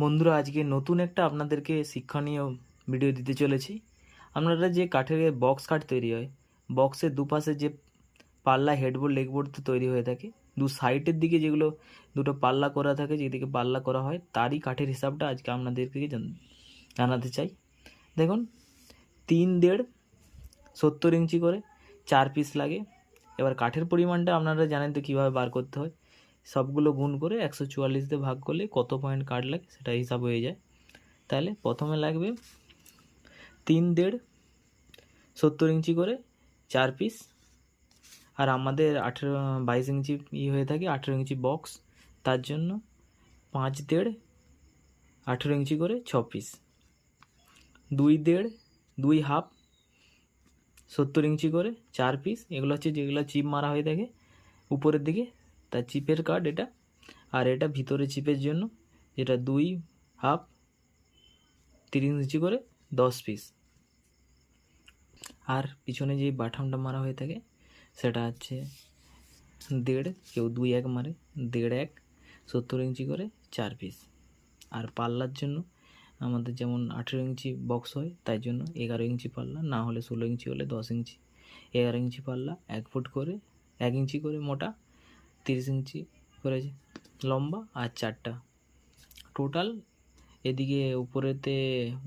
বন্ধুরা, আজকে নতুন একটা আপনাদেরকে শিক্ষণীয় ভিডিও দিতে চলেছি। আপনারা যে কাঠের বক্স কাঠ তৈরি হয় বক্সের দুপাশে যে পাল্লা হেডবোর্ড লেগবোর্ড তো তৈরি হয়ে থাকে, দু সাইডের দিকে যেগুলো দুটো পাল্লা করা থাকে, যেদিকে পাল্লা করা হয়, তারই কাঠের হিসাবটা আজকে আপনাদেরকে জান- জানাতে চাই। দেখুন, তিন দেড় সত্তর ইঞ্চি করে, চার পিস লাগে। এবার কাঠের পরিমাণটা আপনারা জানেন তো কীভাবে বার করতে হয়। সবগুলো গুণ করে একশো চুয়াল্লিশ দিয়ে ভাগ করলে কত পয়েন্ট কাঠ লাগে সেটা হিসাব হয়ে যায়। তাহলে প্রথমে লাগবে তিন দেড় সত্তর ইঞ্চি করে চার পিস আর আমাদের আঠেরো, বাইশ ইঞ্চি ই হয়ে থাকে আঠেরো ইঞ্চি বক্স তার জন্য পাঁচ দেড় আঠেরো ইঞ্চি করে ছ পিস দুই দেড়, দুই হাফ সত্তর ইঞ্চি করে চার পিস এগুলো হচ্ছে যেগুলো চিপ মারা হয়ে থাকে, উপরের দিকে তার চিপের কার্ড এটা, আর এটা ভিতরে চিপের জন্য যেটা দুই হাফ তিরিশ ইঞ্চি করে দশ পিস আর পিছনে যে বাটামটা মারা হয়ে থাকে সেটা হচ্ছে দেড়, কেউ দুই এক মারে, দেড় এক, সত্তর ইঞ্চি করে চার পিস আর পাল্লার জন্য আমাদের যেমন আঠেরো ইঞ্চি বক্স হয়, তাই জন্য এগারো ইঞ্চি পাল্লা, না হলে ষোলো ইঞ্চি হলে দশ ইঞ্চি। এগারো ইঞ্চি পাল্লা এক ফুট করে, এক ইঞ্চি করে মোটা তিরিশ ইঞ্চি করে লম্বা আর চারটা। টোটাল এদিকে উপরেতে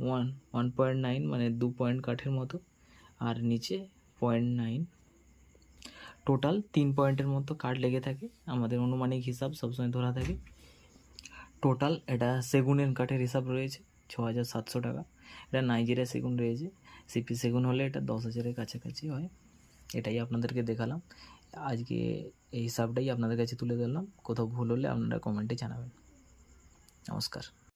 ওয়ান ওয়ান পয়েন্ট নাইন মানে দু পয়েন্ট কাঠের মতো আর নিচে পয়েন্ট নাইন টোটাল তিন পয়েন্টের মতো কাঠ লেগে থাকে, আমাদের অনুমানিক হিসাব সবসময় ধরা থাকে। টোটাল এটা সেগুনের কাঠের হিসাব রয়েছে ছ হাজার সাতশো টাকা। এটা নাইজেরিয়া সেগুন রয়েছে সিপি সেগুন হলে এটা দশ হাজারের কাছাকাছি হয়। এটাই আপনাদেরকে দেখালাম। আজকে এই হিসাবটাই আপনাদের কাছে তুলে ধরলাম। কোথাও ভুল হলে আপনারা কমেন্টে জানাবেন। নমস্কার।